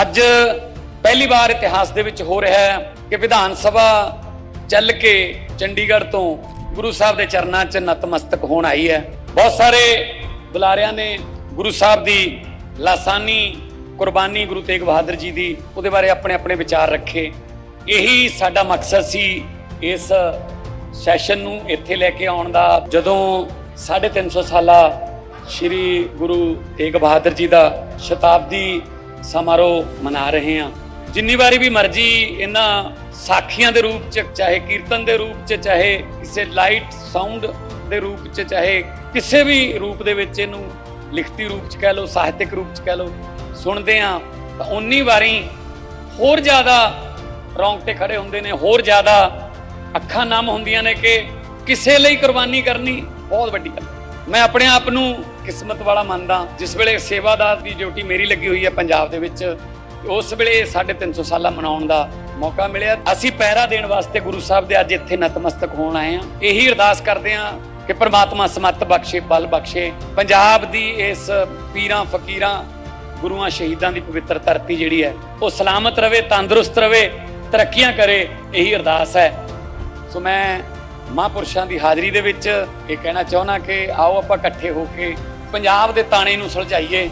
ਅੱਜ ਪਹਿਲੀ ਵਾਰ ਇਤਿਹਾਸ ਦੇ ਵਿੱਚ ਹੋ ਰਿਹਾ ਹੈ ਕਿ ਵਿਧਾਨ ਸਭਾ ਚੱਲ ਕੇ ਚੰਡੀਗੜ੍ਹ ਤੋਂ ਗੁਰੂ ਸਾਹਿਬ ਦੇ ਚਰਨਾਂ 'ਚ ਨਤਮਸਤਕ ਹੋਣ ਆਈ ਹੈ। ਬਹੁਤ ਸਾਰੇ ਬੁਲਾਰਿਆਂ ਨੇ ਗੁਰੂ ਸਾਹਿਬ ਦੀ ਲਾਸਾਨੀ ਕੁਰਬਾਨੀ ਗੁਰੂ ਤੇਗ ਬਹਾਦਰ ਜੀ ਦੀ ਉਹਦੇ ਬਾਰੇ ਆਪਣੇ ਆਪਣੇ ਵਿਚਾਰ ਰੱਖੇ। ਇਹੀ ਸਾਡਾ ਮਕਸਦ ਸੀ ਇਸ ਸੈਸ਼ਨ ਨੂੰ ਇੱਥੇ ਲੈ ਕੇ ਆਉਣ ਦਾ। ਜਦੋਂ 350 ਸਾਲਾ ਸ੍ਰੀ ਗੁਰੂ ਤੇਗ ਬਹਾਦਰ ਜੀ ਦਾ ਸ਼ਤਾਬਦੀ ਸਮਾਰੋਹ ਮਨਾ ਰਹੇ ਹਾਂ। ਜਿੰਨੀ ਵਾਰੀ ਵੀ ਮਰਜ਼ੀ ਇਹਨਾਂ ਸਾਖੀਆਂ ਦੇ ਰੂਪ ਚ, ਚਾਹੇ ਕੀਰਤਨ ਦੇ ਰੂਪ ਚ, ਚਾਹੇ ਕਿਸੇ ਲਾਈਟ ਸਾਊਂਡ ਦੇ ਰੂਪ ਚ, ਚਾਹੇ ਕਿਸੇ ਵੀ ਰੂਪ ਦੇ ਵਿੱਚ ਇਹਨੂੰ ਲਿਖਤੀ ਰੂਪ ਚ ਕਹਿ ਲਓ, ਸਾਹਿਤਿਕ ਰੂਪ ਚ ਕਹਿ ਲਓ, ਸੁਣਦੇ ਆ ਤਾਂ ਉਨੀ ਵਾਰੀ ਹੋਰ ਜ਼ਿਆਦਾ ਰੌਂਗਟੇ ਖੜੇ ਹੁੰਦੇ ਨੇ, ਹੋਰ ਜ਼ਿਆਦਾ ਅੱਖਾਂ ਨਮ ਹੁੰਦੀਆਂ ਨੇ ਕਿ ਕਿਸੇ ਲਈ ਕੁਰਬਾਨੀ ਕਰਨੀ ਬਹੁਤ ਵੱਡੀ ਗੱਲ ਮੈਂ ਆਪਣੇ ਆਪ ਨੂੰ ਕਿਸਮਤ ਵਾਲਾ ਮੰਨਦਾ ਜਿਸ ਵੇਲੇ ਸੇਵਾਦਾਰ ਦੀ ਡਿਊਟੀ ਮੇਰੀ ਲੱਗੀ ਹੋਈ ਹੈ ਪੰਜਾਬ ਦੇ ਵਿੱਚ, ਉਸ ਵੇਲੇ 350 ਸਾਲਾ ਮਨਾਉਣ ਦਾ ਮੌਕਾ ਮਿਲਿਆ। ਅਸੀਂ ਪਹਿਰਾ ਦੇਣ ਵਾਸਤੇ ਗੁਰੂ ਸਾਹਿਬ ਦੇ ਅੱਜ ਇੱਥੇ ਨਤਮਸਤਕ ਹੋਣ ਆਏ ਹਾਂ। ਇਹੀ ਅਰਦਾਸ ਕਰਦੇ ਹਾਂ ਕਿ ਪ੍ਰਮਾਤਮਾ ਸਮੱਤ ਬਖਸ਼ੇ, ਬਲ ਬਖਸ਼ੇ। ਪੰਜਾਬ ਦੀ ਇਸ ਪੀਰਾਂ, ਫਕੀਰਾਂ, ਗੁਰੂਆਂ, ਸ਼ਹੀਦਾਂ ਦੀ ਪਵਿੱਤਰ ਧਰਤੀ ਜਿਹੜੀ ਹੈ, ਉਹ ਸਲਾਮਤ ਰਵੇ, ਤੰਦਰੁਸਤ ਰਵੇ, ਤਰੱਕੀਆਂ ਕਰੇ, ਇਹੀ ਅਰਦਾਸ ਹੈ। ਸੋ ਮੈਂ ਮਹਾਂਪੁਰਸ਼ਾਂ ਦੀ ਹਾਜ਼ਰੀ ਦੇ ਵਿੱਚ ਇਹ ਕਹਿਣਾ ਚਾਹੁੰਦਾ ਕਿ ਆਓ ਆਪਾਂ ਇਕੱਠੇ ਹੋ ਕੇ ਪੰਜਾਬ ਦੇ ਤਾਣੇ ਨੂੰ ਸੁਲਝਾਈਏ।